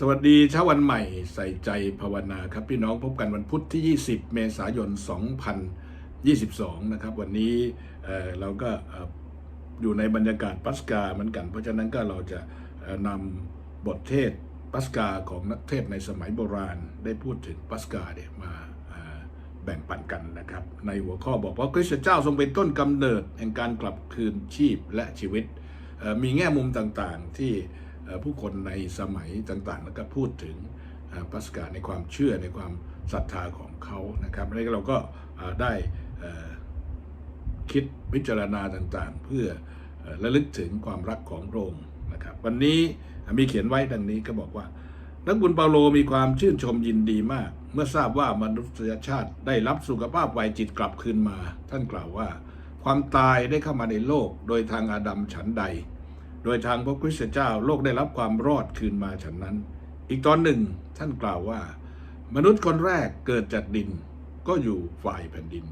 สวัสดีเช้าวันใหม่ใส่ใจภาวนาครับพี่น้องพบกันวันพุธที่ 20 เมษายน 2022 นะครับ วันนี้เเราก็ออยู่ในบรรยากาศปัสกาเหมือนกัน เพราะฉะนั้นก็เราจะนำบทเทศปัสกาของนักเทศในสมัยโบราณ ได้พูดถึงปัสกาเนี่ยมาแบ่งปันกันนะครับ ในหัวข้อบอกว่าคริสต์เจ้าทรงเป็นต้นกำเนิดแห่งการกลับคืนชีพและชีวิตมีแง่มุมต่างๆที่ ผู้คนในสมัยต่างๆ แล้วก็พูดถึงปัสกาในความเชื่อในความศรัทธาของเขานะครับแล้วเราก็ได้คิดพิจารณาต่างๆ เพื่อเอ่อระลึกถึงความรักของพระองค์นะครับ วันนี้มีเขียนไว้ดังนี้ก็บอกว่า นักบุญเปาโลมีความชื่นชมยินดีมาก เมื่อทราบว่ามนุษยชาติได้รับสุขภาพวัยจิตกลับคืนมา ท่านกล่าวว่า ความตายได้เข้ามาในโลก โดยทางอาดัมฉันใด โดยทางพระคริสตเจ้าโลกได้รับความรอดคืนมาฉันนั้น อีกตอนหนึ่งท่านกล่าวว่า มนุษย์คนแรกเกิดจากดินก็อยู่ฝ่ายแผ่นดิน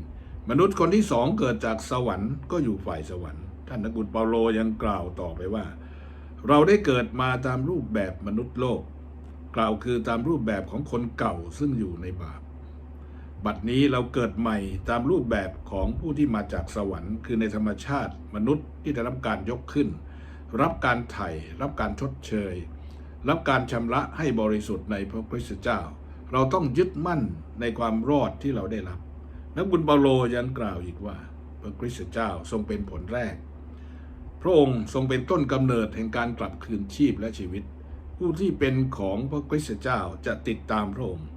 มนุษย์คนที่สองเกิดจากสวรรค์ก็อยู่ฝ่ายสวรรค์ ท่านนักบุญเปาโลยังกล่าวต่อไปว่า เราได้เกิดมาตามรูปแบบมนุษย์โลก กล่าวคือตามรูปแบบของคนเก่าซึ่งอยู่ในบาปบัดนี้เราเกิดใหม่ตามรูปแบบของผู้ที่มาจากสวรรค์ คือในธรรมชาติมนุษย์ที่ได้รับการยกขึ้น รับการไถ่รับการชดเชย รับการชำระให้บริสุทธิ์ในพระคริสต์เจ้า เราต้องยึดมั่นในความรอดที่เราได้รับ นักบุญเปาโลยังกล่าวอีกว่า พระคริสต์เจ้าทรงเป็นผลแรก พระองค์ทรงเป็นต้นกำเนิดแห่งการกลับคืนชีพและชีวิต ผู้ที่เป็นของพระคริสต์เจ้าจะติดตามพระองค์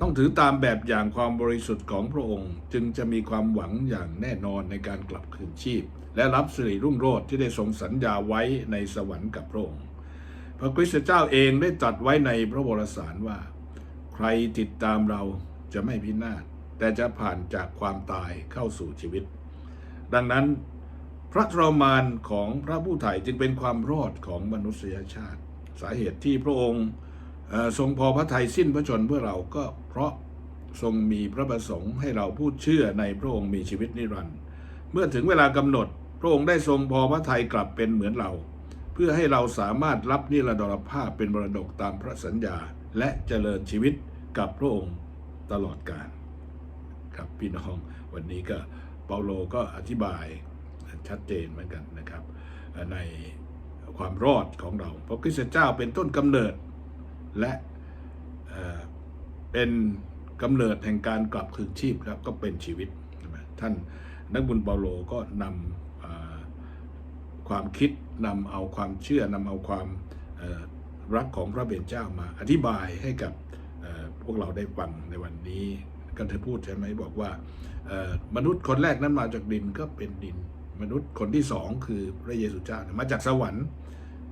ต้องถือตามแบบอย่างความบริสุทธิ์ของพระองค์ จึงจะมีความหวังอย่างแน่นอนในการกลับคืนชีพ และรับสิริรุ่งโรจน์ที่ได้ทรงสัญญาไว้ในสวรรค์กับพระองค์พระคริสต์เจ้าเองได้ตรัสไว้ในพระวรสารว่า ใครติดตามเราจะไม่พินาศแต่จะผ่านจากความตายเข้าสู่ชีวิต ดังนั้น พระทรมานของพระผู้ไถ่จึงเป็นความรอดของมนุษยชาติ สาเหตุที่พระองค์ ทรงพอพระทัยสิ้นพระชนเพื่อเราก็เพราะทรงมีพระประสงค์ให้เราผู้เชื่อในพระองค์มีชีวิตนิรันดร์เมื่อถึงเวลากำหนด พระองค์ได้ทรงพอพระทัยกลับเป็นเหมือนเรา เพื่อให้เราสามารถรับนิรดรภาพเป็นมรดกตามพระสัญญา และเจริญชีวิตกับพระองค์ตลอดกาลครับพี่น้องวันนี้ก็เปาโลก็อธิบายชัดเจนเหมือนกันนะครับ ในความรอดของเรา เพราะคริสตเจ้าเป็นต้นกำเนิด และเเป็นกำเนิดแห่งการกลับคืนชีพแล้วก็เป็นชีวิต ท่านนักบุญเปาโลก็นำความคิดนำเอาความเชื่อนำเอาความรักของพระเบญเจ้ามาอธิบายให้กับพวกเราได้ฟังในวันนี้กันเธอพูดใช่ไหมบอกว่ามนุษย์คนแรกนั้นมาจากดินก็เป็นดิน มนุษย์คนที่สองคือพระเยซูเจ้ามาจากสวรรค์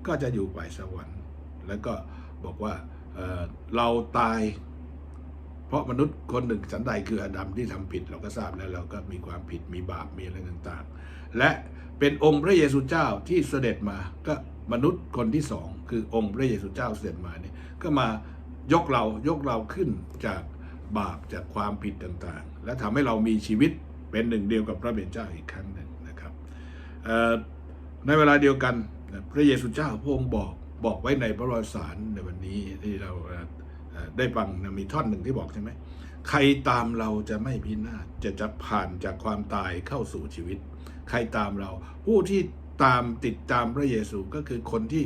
ก็จะอยู่ฝ่ายสวรรค์ แล้วก็ บอกว่าเเราตาย เพราะมนุษย์คนหนึ่งสันใดคืออาดัมที่ทำผิด เราก็ทราบแล้วเราก็มีความผิดมีบาปมีอะไรต่างๆ และเป็นองค์พระเยซูเจ้าที่เสด็จมาก็มนุษย์คนที่สองคือองค์พระเยซูเจ้าเสด็จมาเนี่ยก็มายกเรายกเราขึ้นจากบาปจากความผิดต่างๆ และทำให้เรามีชีวิตเป็นหนึ่งเดียวกับพระเบญเจ้าอีกครั้งหนึ่งนะครับในเวลาเดียวกันพระเยซูเจ้าพระองค์บอก บอกไว้ในพระวรสารในวันนี้ที่เราได้ฟังนะมีท่อนหนึ่งที่บอกใช่ไหมใครตามเราจะไม่พินาศจะจะผ่านจากความตายเข้าสู่ชีวิต ใครตามเรา ผู้ที่ตามติดตามพระเยซูก็คือคนที่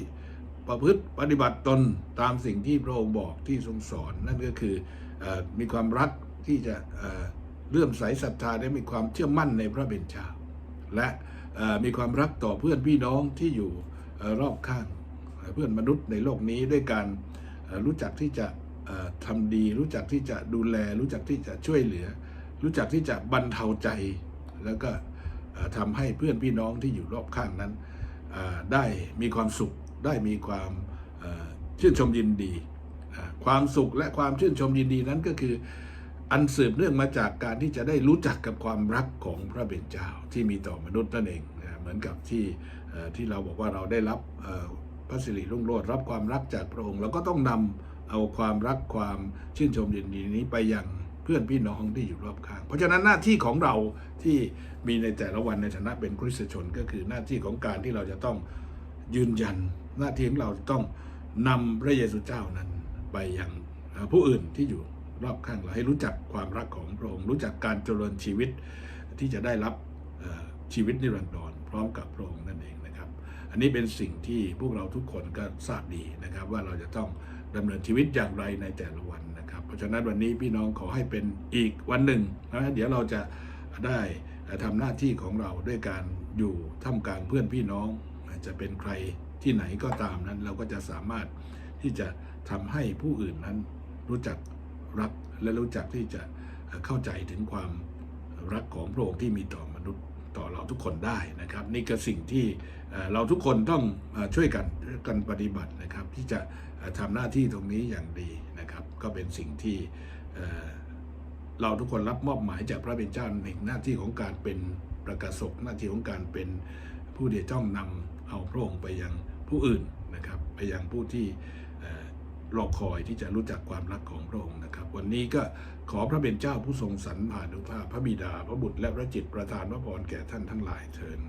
ประพฤติปฏิบัติตนตามสิ่งที่พระองค์บอกที่ทรงสอน นั่นก็คืออมีความรักที่จะเลื่อมใสศรัทธาและมีความเชื่อมั่นในพระเบญจาและมีความรักต่อเพื่อนพี่น้องที่อยู่อรอบข้าง เพื่อนมนุษย์ในโลกนี้ด้วยการรู้จักที่จะเอ่อทำดี รู้จักที่จะดูแล รู้จักที่จะช่วยเหลือ รู้จักที่จะบรรเทาใจ แล้วก็เอ่อทำให้เพื่อนพี่น้องที่อยู่รอบข้างนั้นได้มีความสุขได้มีความชื่นชมยินดี ความสุขและความชื่นชมยินดีนั้นก็คืออันสืบเนื่องมาจากการที่จะได้รู้จักกับความรักของพระเบญจ้าที่มีต่อมนุษย์นั่นเอง เหมือนกับที่ที่เราบอกว่าเราได้รับ พระสิริรุ่งโรจน์รับความรักจากพระองค์เราก็ต้องนำเอาความรักความชื่นชมยินดีนี้ไปยังเพื่อนพี่น้องที่อยู่รอบข้าง เพราะฉะนั้นหน้าที่ของเราที่มีในแต่ละวันในฐานะเป็นคริสตชนก็คือหน้าที่ของการที่เราจะต้องยืนยัน หน้าที่ของเราต้องนำพระเยซูเจ้านั้นไปยังผู้อื่นที่อยู่รอบข้างเราให้รู้จักความรักของพระองค์รู้จักการเจริญชีวิตที่จะได้รับชีวิตนิรันดรพร้อมกับพระองค์นั่นเอง อันนี้เป็นสิ่งที่พวกเราทุกคนก็ทราบดีนะครับ ว่าเราจะต้องดำเนินชีวิตอย่างไรในแต่ละวันนะครับ เพราะฉะนั้นวันนี้พี่น้องขอให้เป็นอีกวันหนึ่งนะเดี๋ยวเราจะได้ทำหน้าที่ของเราด้วยการอยู่ท่ามกลางเพื่อนพี่น้องจะเป็นใครที่ไหนก็ตามนั้น เราก็จะสามารถที่จะทำให้ผู้อื่นนั้นรู้จักรักและรู้จักที่จะเข้าใจถึงความรักของพระองค์ที่มีต่อมนุษย์ ต่อเราทุกคนได้นะครับ นี่ก็สิ่งที่เราทุกคนต้องช่วยกันกันปฏิบัตินะครับ ที่จะเอ่อทำหน้าที่ตรงนี้อย่างดีนะครับ ก็เป็นสิ่งที่เราทุกคนรับมอบหมายจากพระเป็นเจ้าหนึ่หน้าที่ของการเป็นประกาศกหน้าที่ของการเป็นผู้ที่จ้องนำเอาพระองค์ไปยังผู้อื่นนะครับ ไปยังผู้ที่ รอคอยที่จะรู้จักความรักของพระองค์นะครับ วันนี้ก็ขอพระเป็นเจ้าผู้ทรงสรรพานุภาพพระบิดา พระบุตรและพระจิตประทานพระพรแก่ท่านทั้งหลายเทิน